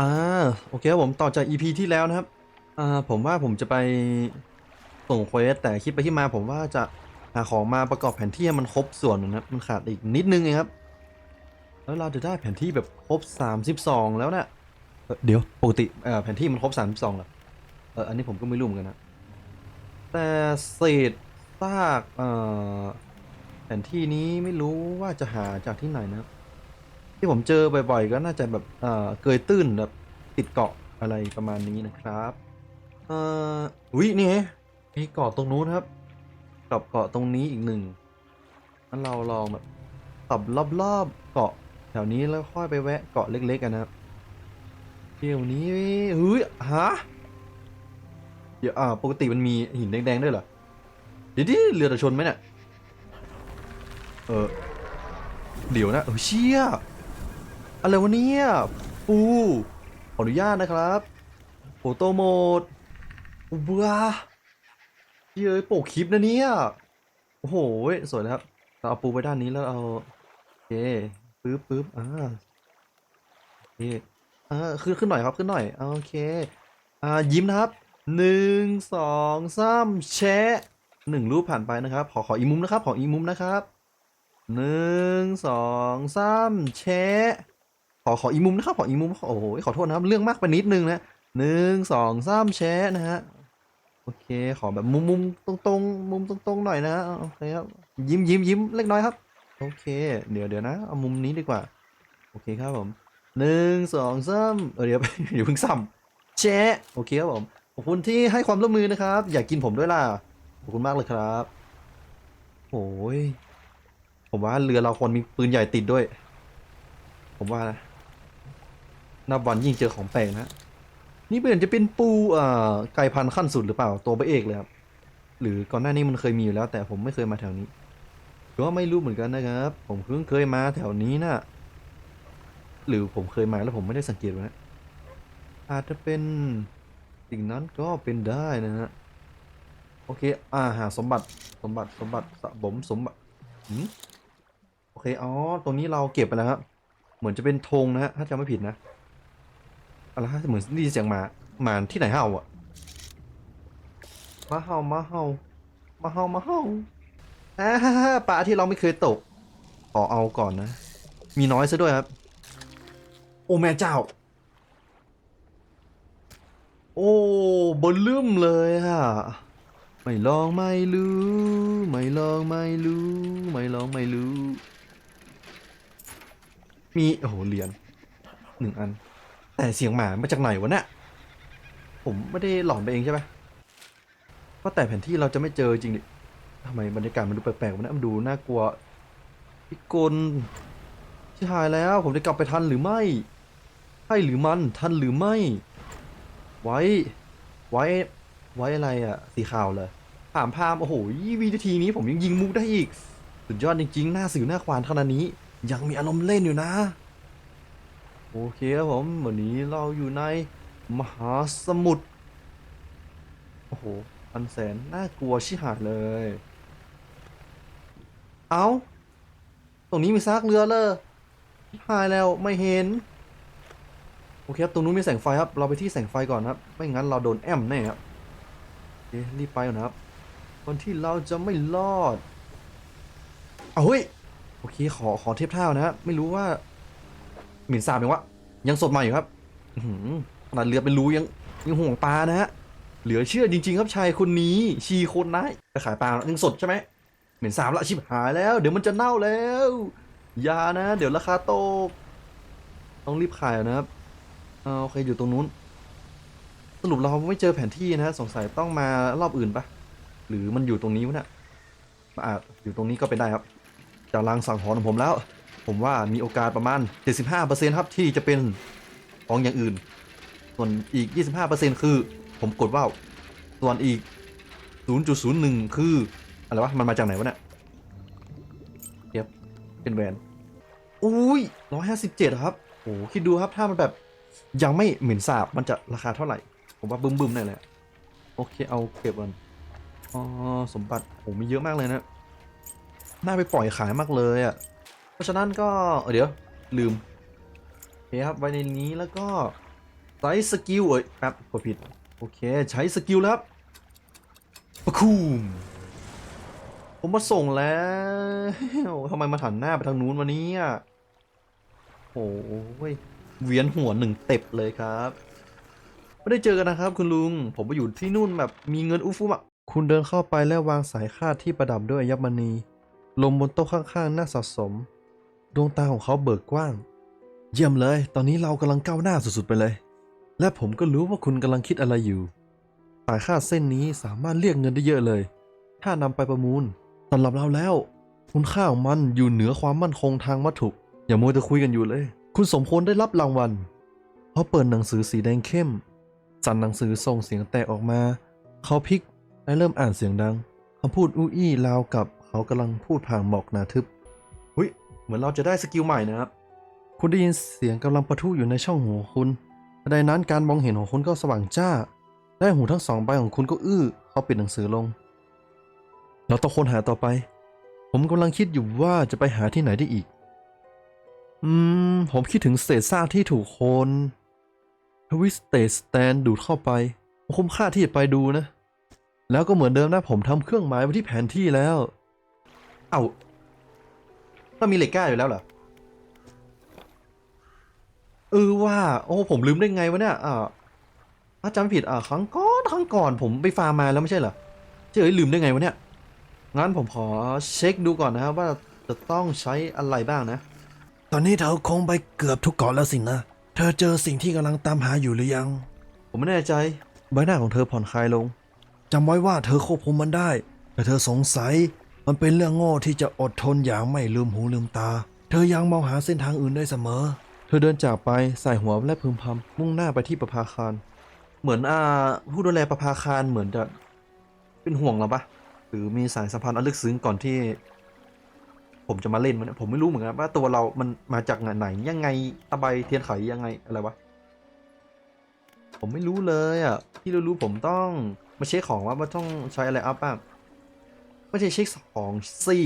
อ่าโอเคครับผมต่อจาก EP ที่แล้วนะครับอ่าผมว่าผมจะไปส่งเควสแต่คิดไปที่มาผมว่าจะหาของมาประกอบแผนที่ให้มันครบส่วนนะครับมันขาดอีกนิดนึงเองครับ แล้วเราจะได้แผนที่แบบครบ 32 แล้วนะเอ่อเดี๋ยวปกติเอ่อแผนที่มันครบ 32เหรอเอออันนี้ผมก็ไม่รู้เหมือนกันนะแต่เศษซากเอ่อแผนที่นี้ไม่รู้ว่าจะหาจากที่ไหนนะครับ ที่ผมเจอบ่อยๆ ก็น่าจะแบบเอ่อเกยตื้นแบบติดเกาะอะไรประมาณนี้นะครับเอ่ออุ้ยนี่มีเกาะตรงนู้นครับกับเกาะตรงนี้อีกหนึ่งงั้นเราลองแบบขับรอบๆเกาะแถวนี้แล้วค่อยไปแวะเกาะเล็กๆกันนะครับเดี๋ยวนี้เฮ้ยฮะเดี๋ยวอ่าปกติมันมีหินแดงๆด้วยเหรอเดี๋ยวดิเรือตะชนไหมเนี่ยเออเดี๋ยวนะเออเชี่ย อะไรวะเนี่ยปูขออนุญาตนะครับโฟโต้โหมดเบื่อเย้ยโปกคลิปนะเนี่ยโอ้โหสวยเลยครับเราเอาปูไปด้านนี้แล้วเอาโอเคปึ๊บปึ๊บอ่าโอเคอ่าขึ้นขึ้นหน่อยครับขึ้นหน่อยโอเคอ่ายิ้มนะครับหนึ่งสองสามแชะหนึ่งรูปผ่านไปนะครับ ขอขออีมุมนะครับ ขออีมุมนะครับหนึ่งสองสามแชะ อขออีกมุมนะครับขออีกมุมโอ้โหขอโทษนะครับเรื่องมากไปนิดนึงนะหนึ่งสองสามแชะนะฮะโอเคขอแบบมุมมุมตรงตรงมุมตรงตรงหน่อยนะโอเคครับยิ้มยิ้มยิ้มเล็กน้อยครับโอเค เดี๋ยวเดี๋ยวนะเอามุมนี้ดีกว่าโอเคครับผมหนึ่งสองสามเออเดี๋ยวเดี๋ยวเพิ่งซ้ำแชะโอเคครับผมขอบคุณที่ให้ความร่วมมือนะครับ อยากกินผมด้วยล่ะขอบคุณมากเลยครับโอ้ยผมว่าเรือเราควรมีปืนใหญ่ติดด้วย ผมว่านะ นับวันยิ่งเจอของแปลกนะ นี่เป็นจะเป็นปูเอ่อไก่พันธุ์ขั้นสุดหรือเปล่า ตัวพระเอกเลยครับหรือก่อนหน้านี้มันเคยมีอยู่แล้ว แต่ผมไม่เคยมาแถวนี้ก็ไม่รู้เหมือนกันนะครับ ผมเพิ่งเคยมาแถวนี้นะหรือผมเคยมาแล้วผมไม่ได้สังเกตว้นะอาจจะเป็นสิ่งนั้นก็เป็นได้นะฮะโอเคอ่าหาสมบัติสมบัติสมบัติสะบมสมบัติหืมโอเคอ๋อตรงนี้เราเก็บไปแล้วครับเหมือนจะเป็นธงนะฮะถ้าจำไม่ผิดนะ อะไรฮะเหมือนได้ยินเสียงหมาหมาที่ไหนเห่าอะมาเห่ามาเห่ามาเห่ามาเห่าอ่าปลาที่เราไม่เคยตกขอเอาก่อนนะ มีน้อยซะด้วยครับ โอ้แม่เจ้า โอ้บนลืมเลยอะไม่ลองไม่รู้ไม่ลองไม่รู้ไม่ลองไม่รู้ มีโอ้โหเหรียญหนึ่งอัน แต่เสียงหมามาจากไหนวะเนี่ยผมไม่ได้หลอนไปเองใช่ไหมว่าแต่แผนที่เราจะไม่เจอจริงดิทำไมบรรยากาศมันดูแปลกๆวะเนี่ยมันดูน่ากลัวพี่กลชิหายแล้วผมจะกลับไปทันหรือไม่ใช่หรือมันทันหรือไม่ ไว้ ไว้ ไว้อะไรอะสีขาวเลยถามพามโอ้โหวินาทีนี้ผมยังยิงมุกได้อีก สุดยอดจริงๆ หน้าสื่อหน้าควานขนาดนี้ ยังมีอารมณ์เล่นอยู่นะ โอเคครับผมวันนี้เราอยู่ในมหาสมุทรโอ้โหอันแสนน่ากลัวชิหายเลย เอาตรงนี้มีซากเรือเลยหายแล้วไม่เห็น โอเคครับตรงนู้นมีแสงไฟครับ เราไปที่แสงไฟก่อนครับ ไม่งั้นเราโดนแอมแน่ครับโอเครีบไปก่อนะครับคนที่เราจะไม่รอดเอาเฮ้ยโอเคขอขอเทียบเท่านะครับไม่รู้ว่า หมิ่นสาบยังวะยังสดใหม่อยู่ครับหือขนาดเรือเป็นรูยังยังห่วงปลานะฮะเหลือเชื่อจริง ๆ ครับชายคนนี้ ชีคนนะไปขายปลายังสดใช่ไหมเหม็นสาบละชิบหายแล้ว เดี๋ยวมันจะเน่าแล้วยานะ เดี๋ยวราคาตกต้องรีบขายนะครับเอาโอเคอยู่ตรงนู้น สรุปเราไม่เจอแผนที่นะฮะสงสัยต้องมารอบอื่นปะหรือมันอยู่ตรงนี้วะเนี่ยอาจอยู่ตรงนี้ก็เป็นได้ครับจากลางสังหรของผมแล้ว ผมว่ามีโอกาสประมาณ 75%ครับที่จะเป็นของอย่างอื่น ส่วนอีก 25%คือผมกดว่าวส่วนอีก 0.01 คือ อะไรวะ มันมาจากไหนวะเนี่ยเทียบเป็นแวนอุ้ย157 ครับโอ้คิดดูครับถ้ามันแบบยังไม่เหม็นสาบมันจะราคาเท่าไหร่ ผมว่าบึ้มๆแน่เลยโอเคเอาเก็บก่อนอ๋อสมบัติโอ้มีเยอะมากเลยนะน่าไปปล่อยขายมากเลยอะ เพราะฉะนั้นก็เเดี๋ยวลืมโอเคครับไว้ในนี้แล้วก็ใช้สกิลเอ้ยแป๊บกดผิดโอเคใช้สกิลแล้วครับปะคูมผมมาส่งแล้วทำไมมาถันหน้าไปทางนู้นวันนี้อะโอ้ยเวียนหัวหนึ่งเต็บเลยครับ ไม่ได้เจอกันนะครับ คุณลุง ผมไปอยู่ที่นู่นแบบมีเงินอุฟุมอะคุณเดินเข้าไปแล้ววางสายคาดที่ประดับด้วยอัญมณี ลงบนโต๊ะข้างๆหน่าสะสม ดวงตาของเขาเบิกกว้าง เยี่ยมเลย ตอนนี้เรากำลังก้าวหน้าสุดๆไปเลย และผมก็รู้ว่าคุณกำลังคิดอะไรอยู่สายคาเส้นนี้สามารถเรียกเงินได้เยอะเลย ถ้านำไปประมูลสำหรับเราแล้ว คุณค่าของมันอยู่เหนือความมั่นคงทางวัตถุ อย่ามัวแต่คุยกันอยู่เลย คุณสมควรได้รับรางวัลเขาเปิดหนังสือสีแดงเข้ม สั่นหนังสือส่งเสียงแตกออกมา เขาพลิกและเริ่มอ่านเสียงดังคำพูดอู้อี้ราวกับเขากำลังพูดผ่านหมอกหนาทึบ เหมือนเราจะได้สกิลใหม่นะครับ คุณได้ยินเสียงกำลังปะทุอยู่ในช่องหูคุณทันใดนั้นการมองเห็นของคุณก็สว่างจ้า และหูทั้งสองใบของคุณก็อื้อเขาปิดหนังสือลง เราต้องค้นหาต่อไป ผมกำลังคิดอยู่ว่าจะไปหาที่ไหนได้อีก อืม ผมคิดถึงเศษซากที่ถูกคนทวิสเตสแตนดูดเข้าไป คุ้มค่าที่จะไปดูนะ แล้วก็เหมือนเดิมนะผมทำเครื่องหมายไว้ที่แผนที่แล้ว เอา้า ถ้ามีเหล็กกล้าอยู่แล้วเหรอเออว่าโอ้ผมลืมได้ไงวะเนี่ยอ่าถ้าจำไม่ผิดอ่าครั้งก่อนครั้งก่อนผมไปฟาร์มมาแล้วไม่ใช่เหรอเจ๊เอ้ยลืมได้ไงวะเนี่ยงั้นผมขอเช็คดูก่อนนะครับว่าจะต้องใช้อะไรบ้างนะ ตอนนี้เธอคงไปเกือบทุกเกาะแล้วสินะ เธอเจอสิ่งที่กำลังตามหาอยู่หรือยัง ผมไม่แน่ใจ ใบหน้าของเธอผ่อนคลายลงจำไว้ว่าเธอควบคุมมันได้ แต่เธอสงสัย มันเป็นเรื่องโง่ที่จะอดทนอย่างไม่ลืมหูลืมตา เธอยังมองหาเส้นทางอื่นได้เสมอ เธอเดินจากไปใส่หัวและพึมพำมุ่งหน้าไปที่ประภาคาร เหมือนอาผู้ดูแลประภาคารเหมือนจะเป็นห่วงเราปะหรือมีสายสัมพันธ์อันลึกซึ้งก่อนที่ ผมจะมาเล่นมันผมไม่รู้เหมือนกันว่าตัวเรามันมาจากไหนยังไงตะไบเทียนไขยังไงอะไรวะผมไม่รู้เลยอะที่รู้ๆผมต้องมาเช็คของว่าว่าต้องใช้อะไรอัพบ้าง ไม่ใช่เช็คของสิ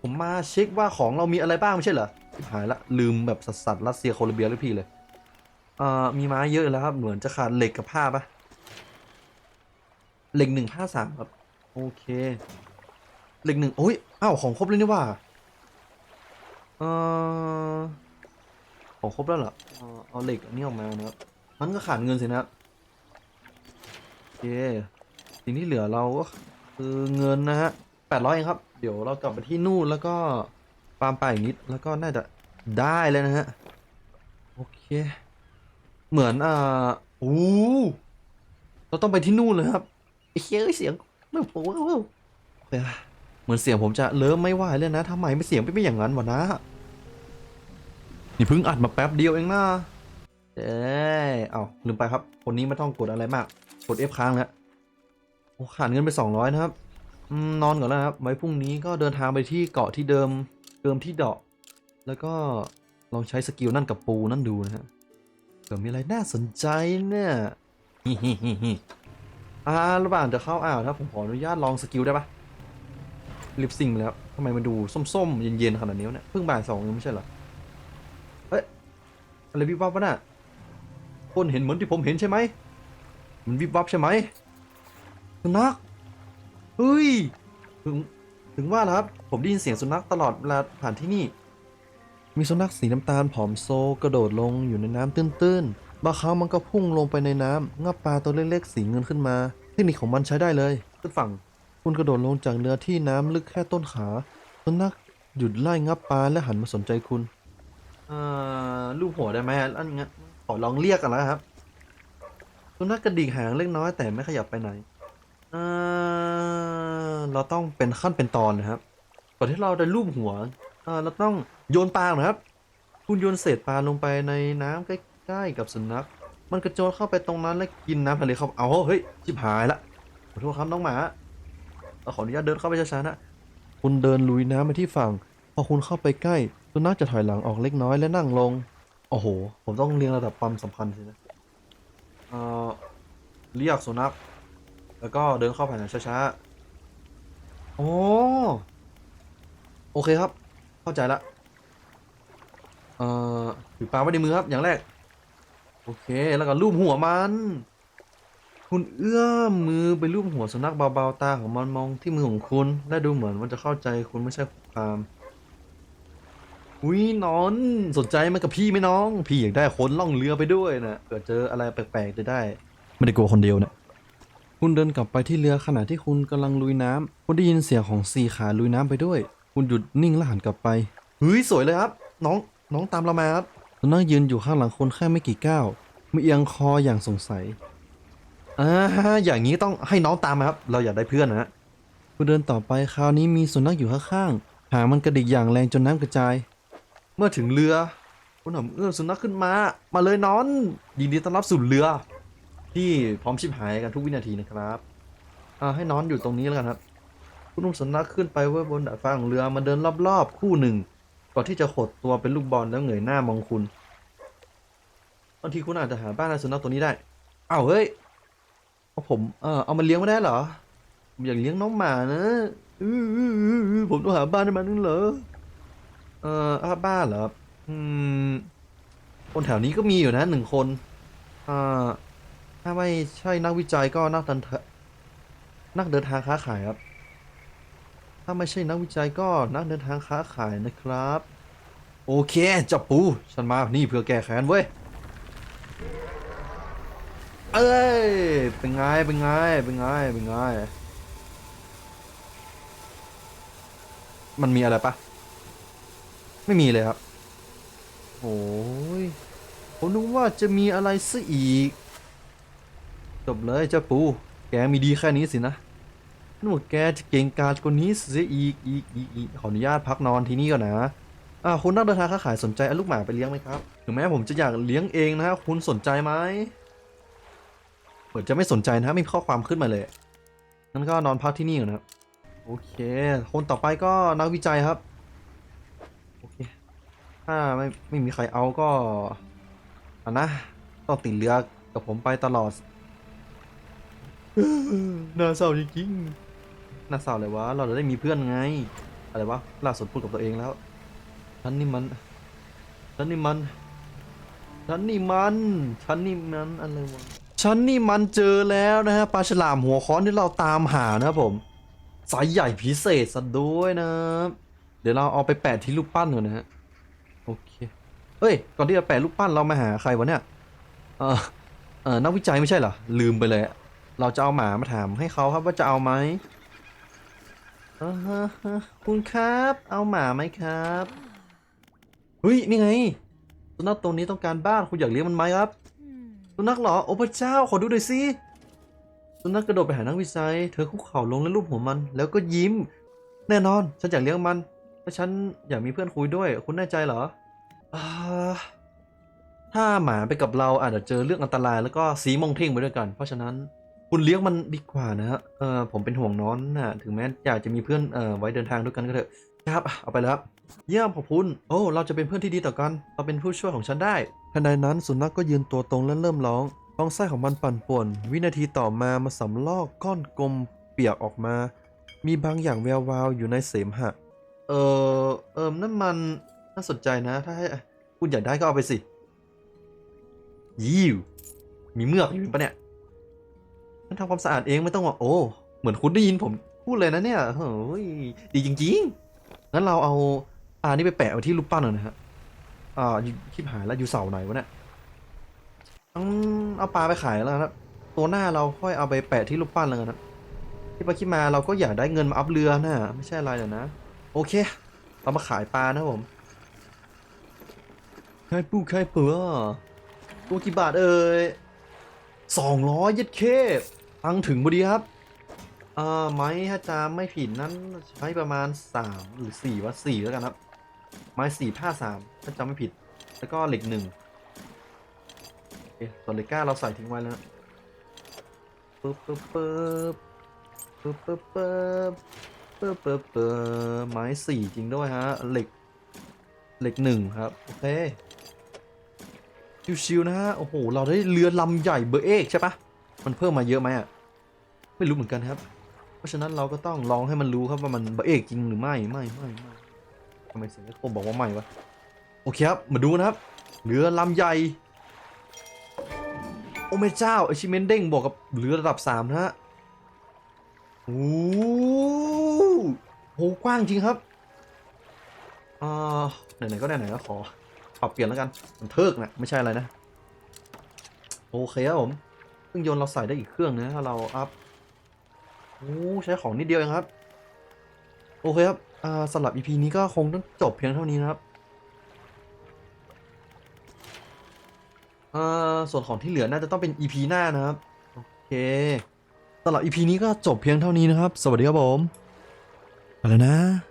ผมมาเช็คว่าของเรามีอะไรบ้างไม่ใช่เหรอหายละลืมแบบสัสสัสรัสเซียโคลอมเบียหรือพี่เลยอ่ามีไม้เยอะแล้วครับ เหมือนจะขาดเหล็กกับผ้าปะเหล็กหนึ่งผ้าสามครับ โอเค เหล็กหนึ่งโอ้ยอ้าวของครบเลยนี่ว่าเออของครบแล้วเหรอเอาเหล็กอันนี้ออกมานะครับมันก็ขาดเงินสินะโอเคสิ่งที่เหลือเราก็คือเงินนะฮะ แปดร้อยเองครับ เดี๋ยวเรากลับไปที่นู่นแล้วก็ฟาร์มไปอีกนิด แล้วก็น่าจะได้เลยนะฮะ โอเค เหมือนอ่าโอ้เราต้องไปที่นู่นเลยครับเหี้ยเอ้ยเสียงไม่โอ้โหโอเคอะเหมือนเสียงผมจะเริ่มไม่ไหวเลยนะทำไมไม่เสียงไม่อย่างนั้นวะนะ นี่เพิ่งอัดมาแป๊บเดียวเองนะเอ้ยเอาลืมไปครับ คนนี้ไม่ต้องกดอะไรมาก กด F ค้างแล้วโอ้ขาดเงินไป200นะครับ อืมนอนก่อนแล้วนะครับ ไว้พรุ่งนี้ก็เดินทางไปที่เกาะที่เดิม เดิมที่เดาะ แล้วก็ลองใช้สกิลนั่นกับปูนั่นดูนะฮะเผื่อมีอะไรน่าสนใจเนี่ยฮิฮิฮิฮิอ่าระหว่างจะเข้าอ่าวนะผมขออนุญาตลองสกิลได้ปะลิปซิงแล้วทำไมมันดูส้มๆ เย็นๆขนาดนี้เนี่ยเพิ่งบ่ายสองเองไม่ใช่เหรอเอ้ยอะไรวิบวับวะน่ะคนเห็นเหมือนที่ผมเห็นใช่ไหมมันวิบวับใช่ไหมสุนัข เฮ้ย ถึง ถึงว่าแล้วครับ ผมได้ยินเสียงสุนัขตลอดเวลาผ่านที่นี่ มีสุนัขสีน้ำตาลผอมโซกระโดดลงอยู่ในน้ำตื้นๆ บางครั้งมันก็พุ่งลงไปในน้ำงับปลาตัวเล็กๆสีเงินขึ้นมา เทคนิคของมันใช้ได้เลย ขึ้นฝั่ง คุณกระโดดลงจากเนื้อที่น้ำลึกแค่ต้นขา สุนัขหยุดไล่งับปลาและหันมาสนใจคุณอ่าลูบหัวได้ไหมอันงั้นขอลองเรียกกันแล้วครับ สุนัขกระดิกหางเล็กน้อยแต่ไม่ขยับไปไหน เอ่า เราต้องเป็นขั้นเป็นตอนนะครับก่อนที่เราจะลูบหัวอ่าเราต้องโยนปลานะครับ คุณโยนเศษปลาลงไปในน้ำใกล้ๆกับสุนัข มันกระโจนเข้าไปตรงนั้นและกินน้ำทะเลเข้าเอาเฮ้ยชิบหายละขอโทษครับน้องหมาเราขออนุญาตเดินเข้าไปช้าๆนะ คุณเดินลุยน้ำไปที่ฝั่ง พอคุณเข้าไปใกล้สุนัขจะถอยหลังออกเล็กน้อยและนั่งลง โอ้โห ผมต้องเรียงระดับความสำคัญสินะ เอ่อ เรียกสุนัข แล้วก็เดินเข้าไปหน่อยช้าๆ โอ้โอเคครับ เข้าใจละเอ่อถือปลาไว้ในมือครับ อย่างแรก โอเค แล้วก็ลูบหัวมัน คุณเอื้อมมือไปลูบหัวสุนัขเบาๆตาของมันมองที่มือของคุณ และดูเหมือนมันจะเข้าใจคุณไม่ใช่คุกคามอุ้ยนอนสนใจไหมกับพี่ไหมน้อง พี่อยากได้คนล่องเรือไปด้วยนะเกิดเจออะไรแปลกๆจะได้ ไม่ได้กลัวคนเดียวนะ คุณเดินกลับไปที่เรือขณะที่คุณกำลังลุยน้ำคุณได้ยินเสียงของสี่ขาลุยน้ำไปด้วย คุณหยุดนิ่งและหันกลับไปเฮ้ยสวยเลยครับน้องน้องตามเรามาครับสุนัขยืนอยู่ข้างหลังคุณแค่ไม่กี่ก้าวมีเอียงคออย่างสงสัยอ่าอย่างนี้ต้องให้น้องตามมาครับ เราอยากได้เพื่อนนะฮะคุณเดินต่อไปคราวนี้มีสุนัขอยู่ข้างๆหางมันกระดิกอย่างแรงจนน้ำกระจาย เมื่อถึงเรือคุณหอมเอื้อมสุนัขขึ้นมา มาเลยนอนยินดีต้อนรับสู่เรือ ที่พร้อมชิบหายกันทุกวินาทีนะครับอ่าให้นอนอยู่ตรงนี้แล้วกันครับ คุณอุ้มสนัขขึ้นไปไว้บนดาดฟ้าของเรือมาเดินรอบๆคู่หนึ่งก่อนที่จะขดตัวเป็นลูกบอลแล้วเงยหน้ามองคุณบางทีคุณอาจจะหาบ้านให้สุนัขตัวนี้ได้อ้าวเฮ้ยเอาผมเออเอามาเลี้ยงไม่ได้เหรอผมอยากเลี้ยงน้องหมานะอื้ออื้ออื้ออื้อผมต้องหาบ้านให้มันนึงเหรอเอออาบ้านเหรออืมคนแถวนี้ก็มีอยู่นะหนึ่งคนอ่า ถ้าไม่ใช่นักวิจัยก็นักเดินทางนักเดินทางค้าขายครับ ถ้าไม่ใช่นักวิจัยก็นักเดินทางค้าขายนะครับ โอเคจับปู ฉันมานี่เพื่อแก้แค้นเว้ย เอ้ย เป็นไง เป็นไง เป็นไง เป็นไง มันมีอะไรปะ ไม่มีเลยครับ โอ้ยผมนึกว่าจะมีอะไรซะอีก จบเลยเจ้าปู แกมีดีแค่นี้สินะนึกว่าแกจะเก่งกาจกว่านี้เสียอีกอีกอีกอีกขออนุญาตพักนอนที่นี่ก่อนนะอ่าคุณนักเดินทางค้าขายสนใจเอาลูกหมาไปเลี้ยงไหมครับถึงแม้ผมจะอยากเลี้ยงเองนะคุณสนใจไหมเหมือนจะไม่สนใจนะมีข้อความขึ้นมาเลยงั้นก็นอนพักที่นี่ก่อนนะโอเค คนต่อไปก็นักวิจัยครับโอเคถ้าไม่ไม่มีใครเอาก็อันนะต้องติดเรือกับผมไปตลอด น่าเศร้าจริงๆน่าเศร้าเลยวะ เราจะได้มีเพื่อนไง อะไรวะ ล่าสุดพูดกับตัวเองแล้วฉันนี่มันฉันนี่มันฉันนี่มันฉันนี่มันอะไรวะฉันนี่มันเจอแล้วนะฮะปลาฉลามหัวค้อนที่เราตามหานะครับผมไซส์ใหญ่พิเศษซะด้วยนะเดี๋ยวเราเอาไปแปะที่รูปปั้นก่อนนะฮะโอเคเอ้ยก่อนที่จะแปะรูปปั้นเรามาหาใครวะเนี่ยเออเออนักวิจัยไม่ใช่เหรอลืมไปเลยอะ เราจะเอาหมามาถามให้เขาครับว่าจะเอาไหมอ่าฮะฮะคุณครับ เอาหมาไหมครับเฮ้ยนี่ไงสุนัขตัวนี้ต้องการบ้านคุณอยากเลี้ยงมันไหมครับสุนัขเหรอโอ้พระเจ้าขอดูหน่อยสิสุนัขกระโดดไปหานักวิจัย เธอคุกเข่าลงและลูบหัวมัน แล้วก็ยิ้ม แน่นอน ฉันอยากเลี้ยงมันและฉันอยากมีเพื่อนคุยด้วย คุณแน่ใจเหรอถ้าหมาไปกับเราอาจจะเจอเรื่องอันตรายแล้วก็สีมองเท่งไปด้วยกัน เพราะฉะนั้น คุณเลี้ยงมันดีกว่านะฮะเออผมเป็นห่วงน้อนนะถึงแม้อยากจะมีเพื่อนเอ่อไว้เดินทางด้วยกันก็เถอะครับเอาไปแล้วครับเยี่ยมขอบคุณโอ้เราจะเป็นเพื่อนที่ดีต่อกัน เราเป็นผู้ช่วยของฉันได้ทันใดนั้นสุนัขก็ยืนตัวตรงและเริ่มร้องท้องไส้ของมันปั่นป่วน วินาทีต่อมามาสำลอกก้อนกลมเปียกออกมา มีบางอย่างแวววาวอยู่ในเสมหะ เออเออนั่นมันน่าสนใจนะ ถ้าให้คุณอยากได้ก็เอาไปสิ ยิวมีเมือกอยู่ปะเนี่ย ฉันทำความสะอาดเองไม่ต้องว่าโอ้ เหมือนคุณได้ยินผมพูดเลยนะเนี่ยเฮ้ยดีจริงๆงั้นเราเอาปลานี่ไปแปะไว้ที่รูปปั้นหน่อยนะฮะอ่าคลิปหายแล้วอยู่เสาไหนวะเนี่ยต้องเอาปลาไปขายแล้วนะตัวหน้าเราค่อยเอาไปแปะที่รูปปั้นแล้วกันะที่ไปคิดมาเราก็อยากได้เงินมาอัพเรือนะไม่ใช่อะไรหรอกนะ โอเค เรามาขายปลานะผมไข่ปูไข่เปลือตัวกี่บาทเอ่ยสองร้อยยัดเค ตังถึงพอดีครับอ่าไม้ถ้าจำไม่ผิดนั้นใช้ประมาณสามหรือสี่วะสี่แล้วกันครับ ไม้สี่ผ้าสามถ้าจำไม่ผิด แล้วก็เหล็กหนึ่งโอเคส่วนเหล็กก้าเราใส่ทิ้งไว้แล้วนะปึ๊บปึ๊บปึ๊บปึ๊บปึ๊บปึ๊บปึ๊บปึ๊บปึ๊บไม้สี่จริงด้วยฮะเหล็กเหล็กหนึ่งครับ โอเคชิวๆนะฮะ โอ้โห เราได้เรือลำใหญ่เบอร์เอกใช่ปะ มันเพิ่มมาเยอะไหมอะ ไม่รู้เหมือนกันครับ เพราะฉะนั้นเราก็ต้องลองให้มันรู้ครับว่ามันเบอร์เอกจริงหรือไม่ไม่ไม่ไม่ทำไมเสียงโคมบอกว่าไม่วะโอเคครับ มาดูนะครับเรือลำใหญ่โอ้แม่เจ้า achievement เด้งบวกกับเหลือระดับ3นะฮะโอ้โหกว้างจริงครับอ่าไหนๆก็ไหนๆก็ขอปรับเปลี่ยนแล้วกันมันเทิกนะไม่ใช่อะไรนะ โอเคครับผม เครื่องยนต์เราใส่ได้อีกเครื่องนะถ้าเราอัพโอ้ใช้ของนิดเดียวเองครับ โอเคครับสำหรับ EP นี้ก็คงต้องจบเพียงเท่านี้นะครับส่วนของที่เหลือน่าจะต้องเป็น EP หน้านะครับ โอเคสำหรับ EP นี้ก็จบเพียงเท่านี้นะครับ สวัสดีครับผมไปแล้วนะ